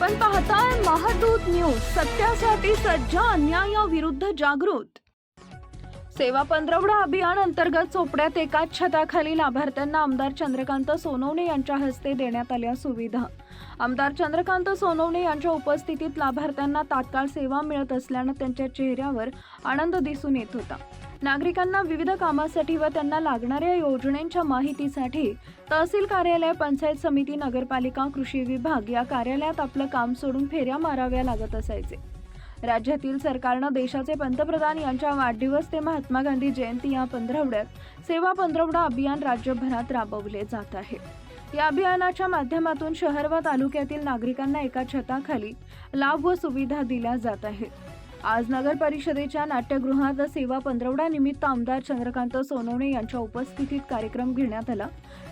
आपण पाहताय महादूत न्यूज सत्यासाठी सज्ज अन्यायाविरुद्ध जागृत. सेवा पंधरवडा अभियान अंतर्गत चोपड्यात एकाच छताखाली लाभार्थ्यांना आमदार चंद्रकांत सोनवणे यांच्या हस्ते देण्यात आल्या सुविधा. आमदार चंद्रकांत सोनवणे यांच्या उपस्थितीत लाभार्थ्यांना तात्काळ सेवा मिळत असल्यानं त्यांच्या चेहऱ्यावर आनंद दिसून येत होता. नागरिकांना विविध कामासाठी व त्यांना लागणाऱ्या योजनांच्या माहितीसाठी तहसील कार्यालय पंचायत समिती नगरपालिका कृषी विभाग या कार्यालयात आपलं काम सोडून फेऱ्या माराव्या लागत असायचे. राज्यातील सरकारनं देशाचे पंतप्रधान यांच्या वाढदिवस ते महात्मा गांधी जयंती या पंधरवड्यात सेवा पंधरवडा अभियान राज्यभरात राबवले जात आहे. या अभियानाच्या माध्यमातून शहर व तालुक्यातील नागरिकांना एका छताखाली लाभ व सुविधा दिल्या जात आहेत. आज नगर परिषदेच्या नाट्यगृहात सेवा पंधरवडा निमित्त आमदार चंद्रकांत सोनवणे यांच्या उपस्थितीत कार्यक्रम घेण्यात आला.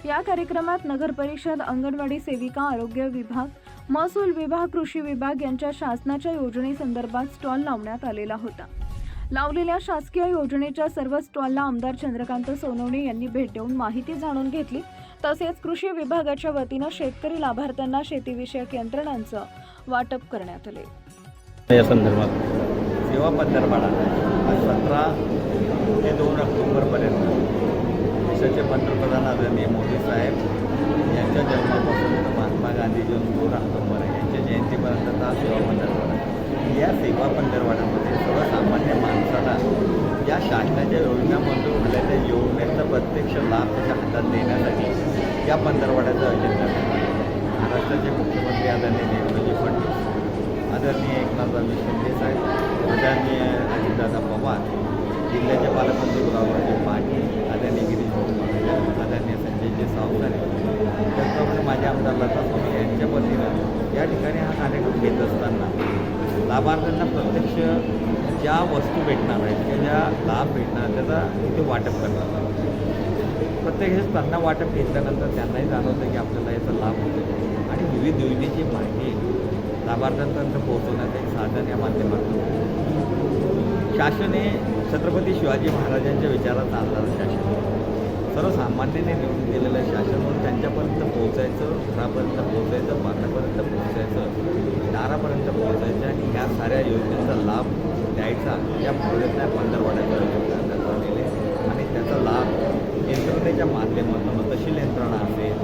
या कार्यक्रमात नगर परिषद अंगणवाडी सेविका आरोग्य विभाग महसूल विभाग कृषी विभाग यांच्या शासनाच्या योजनेसंदर्भात स्टॉल लावण्यात आलेला होता. लावलेल्या शासकीय योजनेच्या सर्व स्टॉलला आमदार चंद्रकांत सोनवणे यांनी भेट देऊन माहिती जाणून घेतली. तसेच कृषी विभागाच्या वतीनं शेतकरी लाभार्थ्यांना शेतीविषयक यंत्रणांचं वाटप करण्यात आले. या संदर्भात सेवा पंधरवाडा सतरा ते दोन ऑक्टोबरपर्यंत. देशाचे पंतप्रधान आदरणीय मोदी साहेब यांच्या जन्मापासून महात्मा गांधी जो दोन ऑक्टोबर यांच्या जयंतीपर्यंत हा सेवा पंधरवाडा या सेवा पंधरवाड्यामध्ये सर्वसामान्य माणसाला या शासनाच्या योजना मंजूर झालेल्या योजनेचा प्रत्यक्ष लाभ त्याच्या हातात देण्यासाठी या पंधरवाड्याचं आयोजन करण्यात आलं. महाराष्ट्राचे मुख्यमंत्री आदरणीय देवेंद्रजी फडणवीस आदरणीय एकनाथ शिंदे साहेब आदरणीय अजितदादा पवार जिल्ह्याचे पालकमंत्री गुलाबराजे पाटील आदरणीय गिरीश भाऊ महाजन आदरणीय संजयजी सावकारे त्याचप्रमाणे माझे आमदार लता स्वामी यांच्या वतीनं या ठिकाणी हा कार्यक्रम घेत असताना लाभार्थ्यांना प्रत्यक्ष ज्या वस्तू भेटणार आहेत किंवा ज्या लाभ भेटणार त्याचा इथे वाटप करणार प्रत्येक प्रत्यक्ष त्यांना वाटप घेतल्यानंतर त्यांनाही जाणवतं की आपल्याला याचा लाभ होतो आणि विविध योजनेची माहिती लाभार्थ्यांपर्यंत पोहोचवण्याचं एक साधन या माध्यमातून. शासन हे छत्रपती शिवाजी महाराजांच्या विचारात चालणारं शासन. सर्वसामान्याने निवडून दिलेलं शासन म्हणून त्यांच्यापर्यंत पोहोचायचं घरापर्यंत पोहोचायचं बांधापर्यंत पोहोचायचं दारापर्यंत पोहोचायचं आणि ह्या साऱ्या योजनेचा लाभ द्यायचा या प्रयत्न पंधरवाड्याचं आयोजन करण्यात आलेले आणि त्याचा लाभ यंत्रणेच्या माध्यमातून तहसील यंत्रणा असेल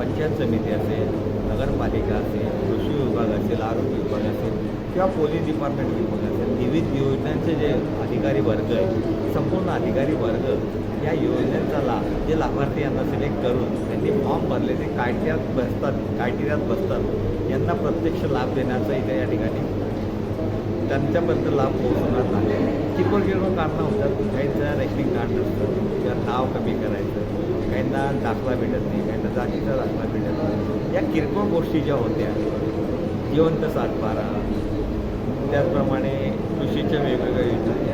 पंचायत समिती असेल नगरपालिका असेल कृषी विभाग असेल आरोग्य विभाग असेल किंवा पोलीस डिपार्टमेंट विभाग असेल विविध योजनांचे जे अधिकारी वर्ग आहे संपूर्ण अधिकारी वर्ग या योजनेचा लाभ जे लाभार्थी यांना सिलेक्ट करून त्यांनी फॉर्म भरले ते कायट्यात बसतात कायद्यात बसतात यांना प्रत्यक्ष लाभ देण्याचा इथे या ठिकाणी त्यांच्यापर्यंत लाभ पोहोचवण्यात आले किरकोळ किरकोळ कारणं होतात. काहींचं रेशनिंग कार्ड नसतं किंवा नाव कमी करायचं काहींना दाखला भेटत नाही काहींना जातीचा दाखला भेटत नाही. किरकोळ गोष्टी ज्या होत्या जिवंत सातबारा त्याचप्रमाणे कृषीच्या वेगवेगळ्या योजना.